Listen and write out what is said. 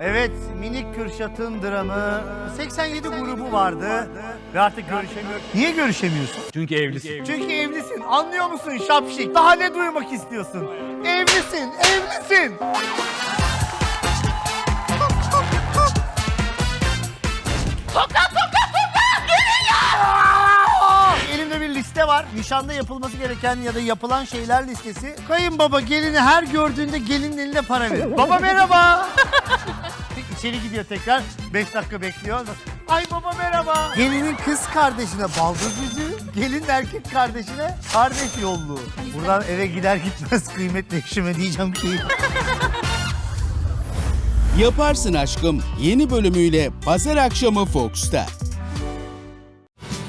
Evet, minik Kürşat'ın dramı 87 grubu vardı ve artık görüşemiyor. Niye görüşemiyorsun? Çünkü evlisin. Çünkü evlisin. Anlıyor musun şapşik? Daha ne duymak istiyorsun? Evlisin, evlisin. Elimde liste var. Nişanda yapılması gereken ya da yapılan şeyler listesi. Kayınbaba gelini her gördüğünde gelinin eline para verir. Baba merhaba. İçeri gidiyor tekrar. 5 dakika bekliyor. Ay baba merhaba. Gelinin kız kardeşine baldız yüzüğü, gelin erkek kardeşine kardeş yolluğu. Buradan eve gider gitmez kıymetli eşime diyeceğim ki Yaparsın Aşkım yeni bölümüyle pazar akşamı Fox'ta.